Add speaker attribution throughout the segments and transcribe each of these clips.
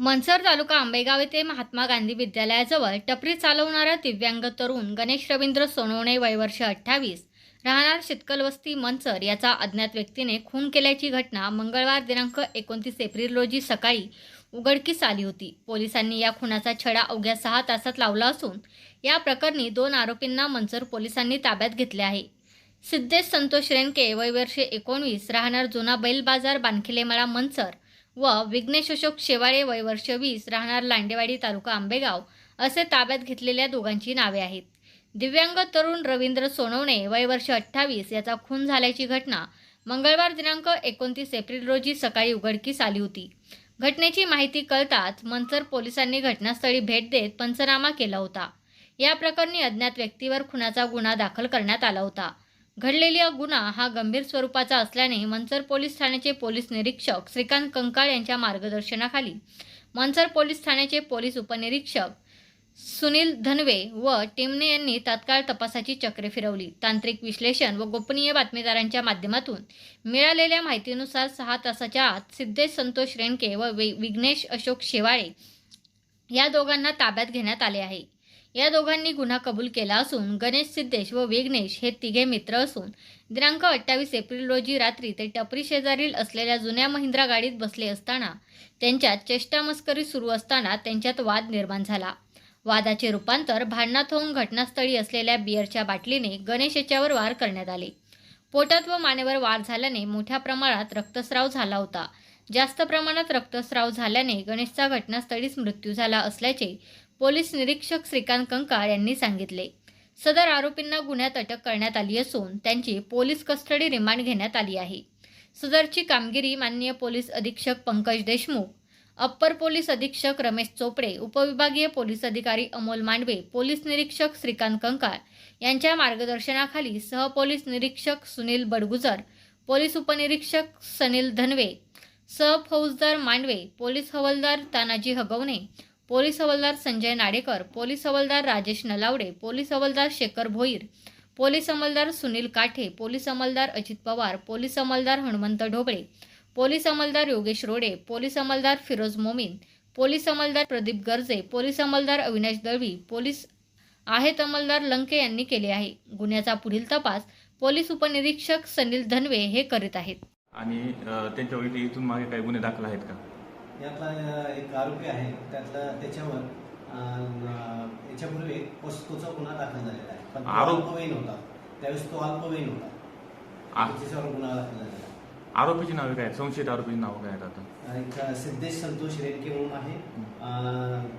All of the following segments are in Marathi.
Speaker 1: मनसर तालुका आंबेगाव येथे महात्मा गांधी विद्यालयाजवळ टपरी चालवणारा दिव्यांग तरुण गणेश रवींद्र सोनवणे वयवर्ष अठ्ठावीस. राहणार शितकल वस्ती मनसर याचा अज्ञात व्यक्तीने खून केल्याची घटना मंगळवार दिनांक एकोणतीस एप्रिल रोजी सकाळी उघडकीस आली होती. पोलिसांनी या खुनाचा छडा अवघ्या सहा तासात लावला असून या प्रकरणी दोन आरोपींना मनसर पोलिसांनी ताब्यात घेतले आहे. सिद्धेश संतोष रेणके वयवर्षे एकोणवीस राहणार जुना बैल बाजार बानखिलेमळा मनसर. व विघ्नेश अशोक शेवाळे वय वर्ष वीस राहणार लांडेवाडी तालुका आंबेगाव असे ताब्यात घेतलेल्या दोघांची नावे आहेत. दिव्यांग तरुण रवींद्र सोनवणे वय वर्ष अठ्ठावीस याचा खून झाल्याची घटना मंगळवार दिनांक एकोणतीस एप्रिल रोजी सकाळी उघडकीस आली होती. घटनेची माहिती कळताच मंचर पोलिसांनी घटनास्थळी भेट देत पंचनामा केला होता. या प्रकरणी अज्ञात व्यक्तीवर खुनाचा गुन्हा दाखल करण्यात आला होता. घडलेला गुन्हा हा गंभीर स्वरूपाचा असल्याने मनसर पोलीस ठाण्याचे पोलीस निरीक्षक श्रीकांत कंकाळ यांच्या मार्गदर्शनाखाली मनसर पोलीस ठाण्याचे पोलीस उपनिरीक्षक सुनील धनवे व टिमने यांनी तात्काळ तपासाची चक्रे फिरवली. तांत्रिक विश्लेषण व गोपनीय बातमीदारांच्या माध्यमातून मिळालेल्या माहितीनुसार सहा तासाच्या आत सिद्धेश संतोष रेणके व विघ्नेश अशोक शेवाळे या दोघांना ताब्यात घेण्यात आले आहे. या दोघांनी गुन्हा कबूल केला असून गणेश सिद्धेश व विघ्नेश हे तिघे मित्र असून दिनांक अठ्ठावीस एप्रिल रोजी रात्री ते टपरी शेजारील असलेल्या जुन्या महिंद्रा गाडीत बसले असताना त्यांच्यात चेष्टामस्करी सुरू असताना त्यांच्यात वाद निर्माण झाला. वादाचे रूपांतर भांडणात होऊन घटनास्थळी असलेल्या बिअरच्या बाटलीने गणेश याच्यावर वार करण्यात आले. पोटात व मानेवर वार झाल्याने मोठ्या प्रमाणात रक्तस्राव झाला होता. जास्त प्रमाणात रक्तस्राव झाल्याने गणेशचा घटनास्थळीच मृत्यू झाला असल्याचे पोलीस निरीक्षक श्रीकांत कंकाळ यांनी सांगितले. सदर आरोपींना गुन्ह्यात अटक करण्यात आली असून त्यांची पोलीस कस्टडी रिमांड घेण्यात आली आहे. सदरची कामगिरी माननीय पोलीस अधीक्षक पंकज देशमुख अप्पर पोलीस अधीक्षक रमेश चोपडे उपविभागीय पोलीस अधिकारी अमोल मांडवे पोलीस निरीक्षक श्रीकांत कंकाळ यांच्या मार्गदर्शनाखाली सहपोलीस निरीक्षक सुनील बडगुजर पोलीस उपनिरीक्षक सनील धनवे सह फौजदार मांडवे पोलीस हवालदार तानाजी हगवणे पोलीस हवालदार संजय नाडेकर पोलीस हवालदार राजेश नलावडे पोलीस हवालदार शेखर भोईर पोलीस अंमलदार सुनील काठे पोलीस अंमलदार अजित पवार पोलीस अंमलदार हनुमंत ढोबळे पोलीस अंमलदार योगेश रोडे पोलीस अंमलदार फिरोज मोमीन पोलीस अंमलदार प्रदीप गर्जे पोलीस अंमलदार अविनाश दळवी पोलीस आहेत अंमलदार लंके यांनी केले आहे गुन्ह्याचा पुढील तपास पोलीस उपनिरीक्षक सनील धनवे हे करीत आहेत
Speaker 2: आणि त्यांच्या इथून मागे काही गुन्हे दाखल आहेत का
Speaker 3: यातला एक आरोपी आहे. त्यातला त्याच्यावर याच्यापूर्वी पोस्कोचा गुन्हा दाखल झालेला आहे. पण
Speaker 2: आरोप-
Speaker 3: अल्पवयीन होता. त्यावेळेस तो अल्पवयीन होता.
Speaker 2: आ-
Speaker 3: त्याच्यावर गुन्हा दाखल झालेला आहे.
Speaker 2: आरोपीची नावे काय आहेत? संशयित आरोपीची नावं काय आहेत आता?
Speaker 3: एक सिद्धेश संतोष रेडके म्हणून आहे. अ,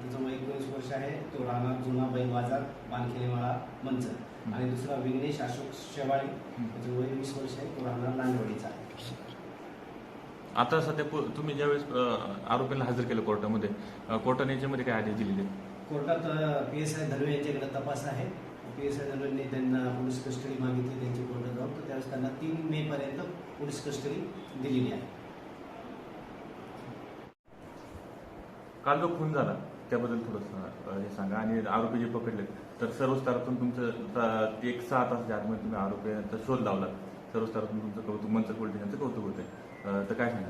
Speaker 3: त्याचं वय एकोणीस वर्ष आहे. तो राहणार जुना बैल बाजार पानखेलेमाळा मंचर आणि दुसरा विघ्नेश अशोक शेवाळे. त्याचं वय वीस वर्ष आहे. तो राहणार नांदवाडीचा आहे.
Speaker 2: आता सध्या पु- तुम्ही ज्यावेळेस अ, आरोपीला हजर केलं कोर्टामध्ये अ, कोर्टाने याच्यामध्ये काय आदेश दिलेले?
Speaker 3: कोर्टात पी एस आय धर्मे यांच्याकडे तपास आहे. पी एस आय धर्मेंनी त्यांना पोलीस कस्टडी मागितली त्यांची कोर्टात जाऊन. तर त्यावेळेस त्यांना तीन मे पर्यंत पोलीस कस्टडी दिलेली आहे.
Speaker 2: काल जो खून झाला त्याबद्दल थोडंसं अ, हे सांगा. आणि आरोपी जे पकडले तर सर्व स्तरातून तुमचं त- एक सहा तासाच्या आतमध्ये तुम्ही आरोपीचा शोध लावला सर्व तुमचं कौतुक मंच पोलीस यांचं कौतुक आहे तर काय सांगा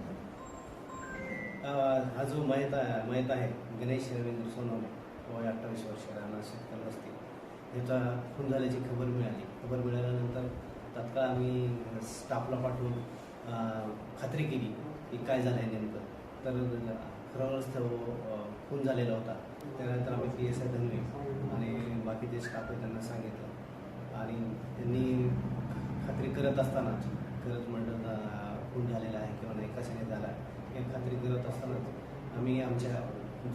Speaker 3: हा जो मयत मयत आहे गणेश रवींद्र सोनवणे वय अठ्ठावीस वर्ष राहणार शेतकरी वस्ती. याचा खून झाल्याची खबर मिळाली. खबर मिळाल्यानंतर तात्काळ आम्ही स्टाफला पाठवून खात्री केली की काय झालं आहे नेमकं. तर खरंच तो खून झालेला होता. त्यानंतर आम्ही पी एस आय धनवे आणि बाकीचे स्टाफ आहे त्यांना सांगितलं. आणि त्यांनी खात्री करत असताना करत म्हणलं अं, खून झालेला आहे किंवा नाही कशाने झाला हे खात्री करत असतानाच आम्ही आमच्या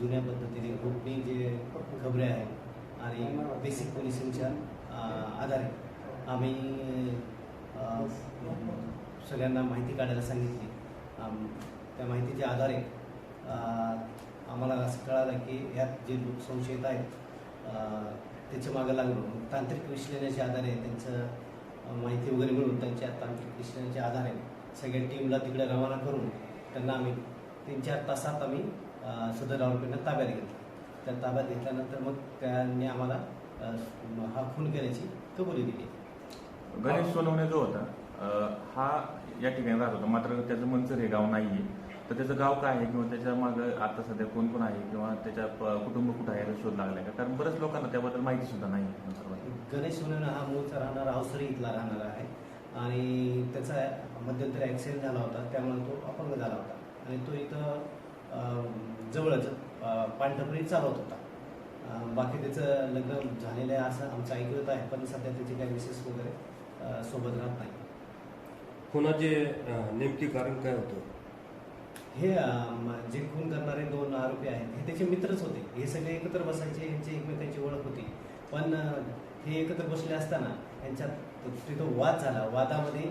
Speaker 3: जुन्या पद्धतीने गोपनीय जे खबरे आहेत आणि बेसिक पोलिसिंगच्या आधारे आम्ही सगळ्यांना माहिती काढायला सांगितली. त्या माहितीच्या आधारे आम्हाला असं कळालं की ह्यात जे लोक संशयित आहेत त्याच्या मागं लागलो. तांत्रिक विश्लेषणाच्या आधारे त्यांचं माहिती वगैरे मिळून त्यांच्या तांत्रिक विश्लेषणाच्या आधारे सगळ्या टीमला तिकडे रवाना करून त्यांना आम्ही तीन चार तासात आम्ही सदर आरोपींना ताब्यात घेतलं. त्या ताब्यात घेतल्यानंतर मग त्यांनी आम्हाला हा खून केल्याची कबुली दिली.
Speaker 2: गणेश सोनवणे जो होता हा या ठिकाणी राहत होता. मात्र त्याचं मंचर हे गाव नाहीये. तर त्याचं गाव काय आहे? किंवा त्याच्या मागं आता सध्या कोण कोण आहे? किंवा त्याच्या प- कुटुंब कुठं आहे? याचा शोध लागलाय का? कारण बऱ्याच लोकांना त्याबद्दल माहिती सुद्धा नाही आहे सर्वांना.
Speaker 3: गणेश सोनवणे हा मूळचा राहणारा अवसरी इथला राहणारा आहे. आणि त्याचा मध्यंतरी ॲक्सिडेंट झाला होता. त्यामुळे तो अपंग झाला होता. आणि तो इथं अं, जवळच अं, पानटपरी चालवत होता. अं, बाकी त्याचं लग्न झालेलं आहे असं आमचं ऐकत आहे. पण सध्या त्याची काही मिसेस वगैरे अं, सोबत राहत नाही.
Speaker 4: खुनाचे अं, नेमके कारण काय होतं?
Speaker 3: हे जे खून करणारे दोन आरोपी आहेत हे त्याचे मित्रच होते. हे सगळे एकत्र बसायचे यांची एकमेकांची ओळख होती. पण हे एकत्र बसले असताना यांच्यात तिथं वाद झाला. वादामध्ये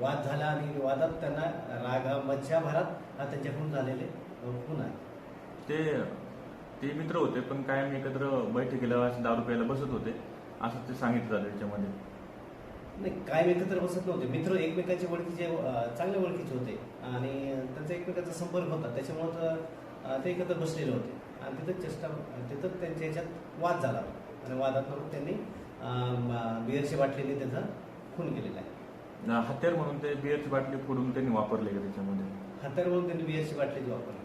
Speaker 3: वाद झाला आणि वादात त्यांना रागा मच्छा भरात हा त्यांच्याकडून झालेले खून आहे.
Speaker 2: ते ते मित्र होते पण कायम एकत्र बैठकीला दारू प्यायला बसत होते असं ते सांगितलं त्याच्यामध्ये.
Speaker 3: नाही कायम एकत्र बसत नव्हते. मित्र एकमेकांचे ओळखीचे चांगल्या ओळखीचे होते आणि त्यांचा एकमेकांचा संपर्क होता. त्याच्यामुळं ते एकत्र बसलेले होते. आणि तिथं चेष्टा तिथं त्यांच्या ह्याच्यात वाद झाला. आणि वादात मग त्यांनी बिअरची बाटलीने त्याचा खून केलेला आहे.
Speaker 2: हत्यार म्हणून ते बिअरची बाटली फोडून त्यांनी वापरले का त्याच्यामध्ये?
Speaker 3: हत्यार म्हणून त्यांनी बिअरची बाटली वापरली.